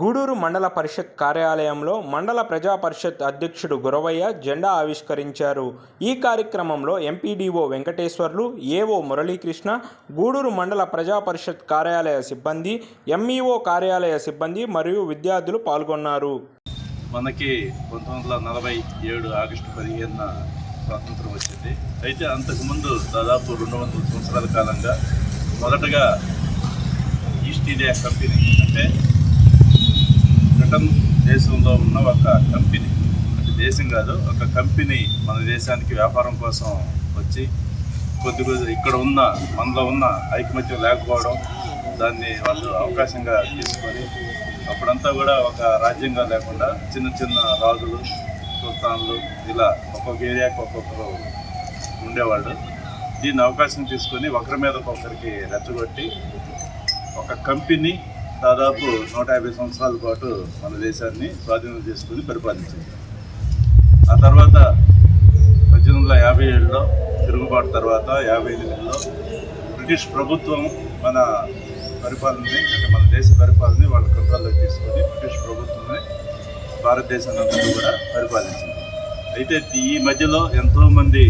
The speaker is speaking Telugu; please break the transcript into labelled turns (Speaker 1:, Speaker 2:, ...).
Speaker 1: గూడూరు మండల పరిషత్ కార్యాలయంలో మండల ప్రజా పరిషత్ అధ్యక్షుడు గురవయ్య జెండా ఆవిష్కరించారు. ఈ కార్యక్రమంలో ఎంపీడీఓ వెంకటేశ్వర్లు ఏఓ మురళీకృష్ణ గూడూరు మండల ప్రజా పరిషత్ కార్యాలయ సిబ్బంది ఎంఈఓ కార్యాలయ సిబ్బంది మరియు విద్యార్థులు పాల్గొన్నారు.
Speaker 2: మనకి పంతొమ్మిది వందల నలభై ఏడు ఆగస్టు పదిహేనున స్వాతంత్రం వచ్చింది. అయితే అంతకుముందు దాదాపు రెండు వందల సంవత్సరాల కాలంగా మొదటగా ఈస్ట్ ఇండియా కంపెనీ అంటే దేశంలో ఉన్న ఒక కంపెనీ. అంటే దేశం కాదు ఒక కంపెనీ మన దేశానికి వ్యాపారం కోసం వచ్చి కొద్ది కొద్ది ఇక్కడ ఉన్న మనలో ఉన్న ఐకమత్యం లేకపోవడం దాన్ని వాళ్ళు అవకాశంగా తీసుకొని అప్పుడంతా కూడా ఒక రాజ్యంగా లేకుండా చిన్న చిన్న రాజులు సుల్తాన్లు ఇలా ఒక్కొక్క ఏరియాకి ఒక్కొక్కరు ఉండేవాళ్ళు. దీన్ని అవకాశం తీసుకొని ఒకరి మీద ఒకరికి రెచ్చగొట్టి ఒక కంపెనీ దాదాపు నూట యాభై సంవత్సరాల పాటు మన దేశాన్ని స్వాధీనం చేసుకుని పరిపాలించింది. ఆ తర్వాత పద్దెనిమిది వందల యాభై ఏడులో తిరుగుబాటు తర్వాత యాభై ఎనిమిదిలో బ్రిటిష్ ప్రభుత్వం మన పరిపాలనని అంటే మన దేశ పరిపాలనని వాళ్ళ కంట్రోల్లోకి తీసుకొని బ్రిటిష్ ప్రభుత్వమే భారతదేశాన్ని కూడా పరిపాలించింది. అయితే ఈ మధ్యలో ఎంతోమంది